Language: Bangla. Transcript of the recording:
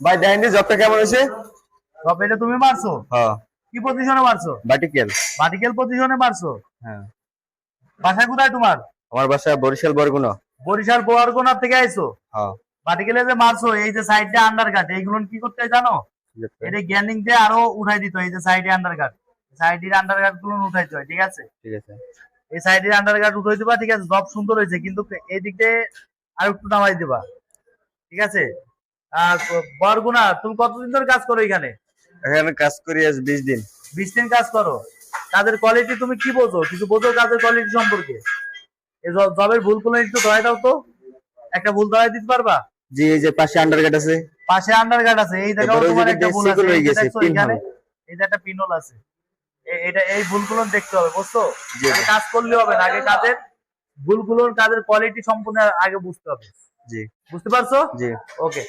ভাই দেখেন জবটা কেমন হয়েছে? তবে এটা তুমি মারছো? হ্যাঁ। কি পজিশনে মারছো? বাটিকেল। ভার্টিক্যাল পজিশনে মারছো? হ্যাঁ। বাসা কোথায় তোমার? আমার বাসা বরিশাল বরগুনা। বরিশাল বোয়ারগোনার থেকে আইছো? হ্যাঁ। ভার্টিক্যালে যে মারছো এই যে সাইডে আন্ডার কাট এইগুলো কি করতে জানো? এটা গ্যানিং দিয়ে আরও উঠাই দিত এই যে সাইডে আন্ডার কাট সাইডের আন্ডার কাটগুলো উঠাইতে হয় ঠিক আছে? ঠিক আছে। এই সাইডের আন্ডার কাট উঠাই দিবা ঠিক আছে? জব সুন্দর হয়েছে কিন্তু এই দিক দিয়ে আর একটু নামাই দিবা ঠিক আছে? বরগুনা তুমি কতদিন ধরে কাজ করো এখানে? এখানে কাজ করি আজ বিশ দিন। বিশ দিন কাজ করো। কাজের কোয়ালিটি তুমি কি বোঝো? কিছু বোঝো কাজের কোয়ালিটি সম্পর্কে? এই জবের ভুল করলে একটু ধরাই দাও তো। একটা ভুল ধরাই দিতে পারবা? জি এই যে পাশে আন্ডারগ্রেড আছে। পাশে আন্ডার গার্ড আছে। এই জায়গাও তোমার একটা ভুল আছে। হয়ে এই গেছে। এখানে এই যে একটা পিনল আছে। এ- এটা এই ভুলগুলো দেখতে হবে বুঝছ? কাজ করলে হবে না। আগে কাজের ভুলগুলোর কাজের কোয়ালিটি সম্পূর্ণ আগে বুঝতে হবে। জি। বুঝতে পারছ? জি। ওকে